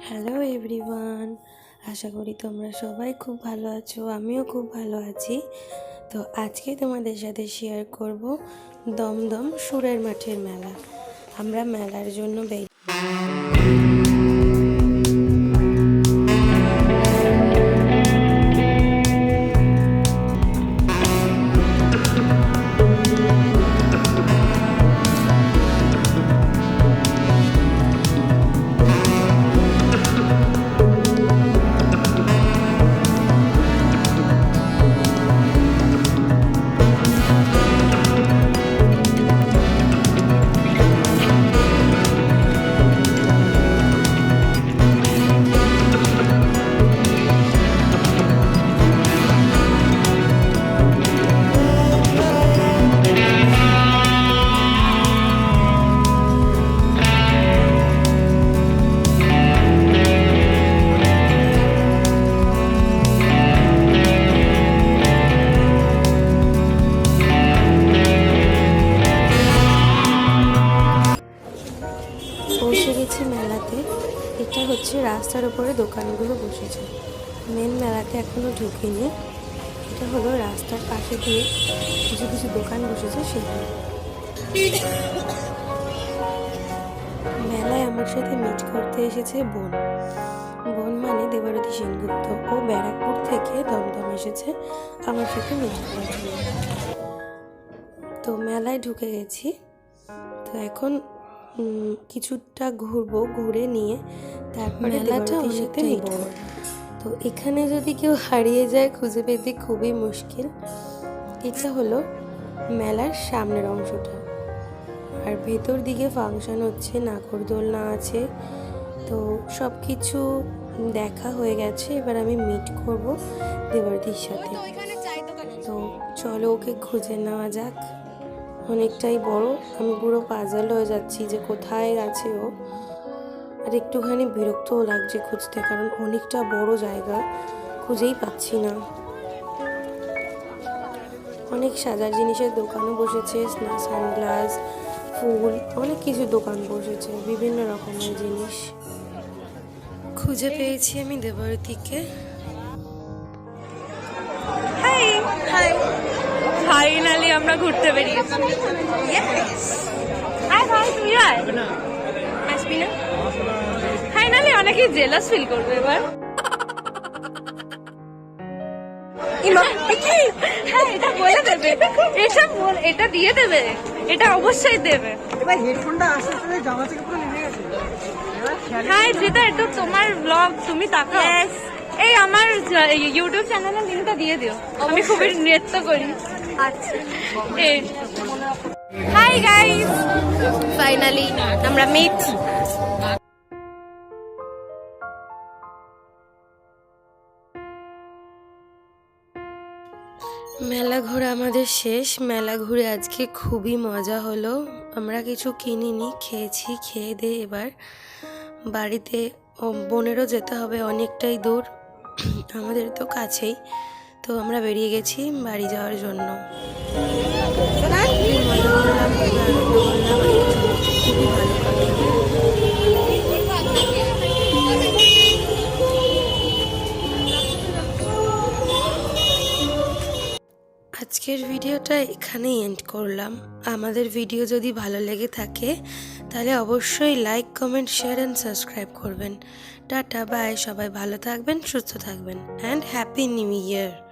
Hello everyone আশা করি তোমরা সবাই খুব ভালো আছো, আমিও খুব ভালো আছি। তো আজকে তোমাদের সাথে শেয়ার করব দমদম সুরের মাঠের মেলা। আমরা মেলার জন্য বেরিয়ে পৌঁছে গেছি মেলাতে। এটা হচ্ছে রাস্তার উপরে দোকানগুলো বসেছে। মেন মেলাতে এখনও ঢুকিনি। এটা হলো রাস্তার পাশে দিয়ে কিছু কিছু দোকান বসেছে সেখানে। মেলায় আমার সাথে মিট করতে এসেছে বোন। বোন মানে দেবারতী সেনগুপ্ত ও ব্যারাকপুর থেকে দমদম এসেছে আমার সাথে মিট জন্য তো মেলায় ঢুকে গেছি। তো এখন কিছুটা ঘুরবো ঘুরে নিয়ে তারপরে মেলাটা অনেকটাই বড় তো এখানে যদি কেউ হারিয়ে যায় খুঁজে পেতে খুবই মুশকিল। এটা হলো মেলার সামনের অংশটা। আর ভেতর দিকে ফাংশন হচ্ছে নাগরদোলনা আছে। তো সব কিছু দেখা হয়ে গেছে এবার আমি মিট করব দেবরদির সাথে। তো চলো ওকে খুঁজে নেওয়া যাক। অনেকটাই বড়। আমি পুরো পাজাল হয়ে যাচ্ছি যে কোথায় আছে ও। আর একটুখানি বিরক্তও লাগছে খুঁজতে, কারণ অনেকটা বড় জায়গা খুঁজেই পাচ্ছি না। অনেক সাজার জিনিসের দোকানও বসেছে সানগ্লাস ফুল, অনেক কিছু দোকান বসেছে, বিভিন্ন রকমের জিনিস। খুঁজে পেয়েছি আমি দেবরতীকে। ফাইনালি আমরা ঘুরতে বেরিয়েছি। ফাইনালি অনেকেই জেলাস ফিল করবে এবার। ইমা, এ কি? হ্যাঁ এটা বলে দেবে। এটা এটা দিয়ে দেবে। এটা অবশ্যই দেবে। এবার হেডফোনটা আস্তে আস্তে জামা থেকে পুরো নেমে গেছে। এবার হাই যেটা এটা তোমার ব্লগ তুমি তাকাও। এই আমার ইউটিউব চ্যানেলের লিঙ্কটা দিয়ে দিও। আমি খুবই নৃত্য করি। হাই গাইস ফাইনালি আমরা মিট মেলা ঘোরা আমাদের শেষ। মেলা ঘুরে আজকে খুবই মজা হলো। আমরা কিছু কিনিনি, খেয়েছি, খেয়ে দিয়ে এবার। বাড়িতে বোনেরও যেতে হবে অনেকটাই দূর। আমাদের তো কাছেই। তো আমরা বেরিয়ে গেছি বাড়ি যাওয়ার জন্য। আজকের ভিডিওটা এখানেই এন্ড করলাম। আমাদের ভিডিও যদি ভালো লেগে থাকে, তাহলে অবশ্যই like comment share and subscribe করবেন। টাটা বাই সবাই ভালো থাকবেন, সুস্থ থাকবেন অ্যান্ড হ্যাপি নিউ ইয়ার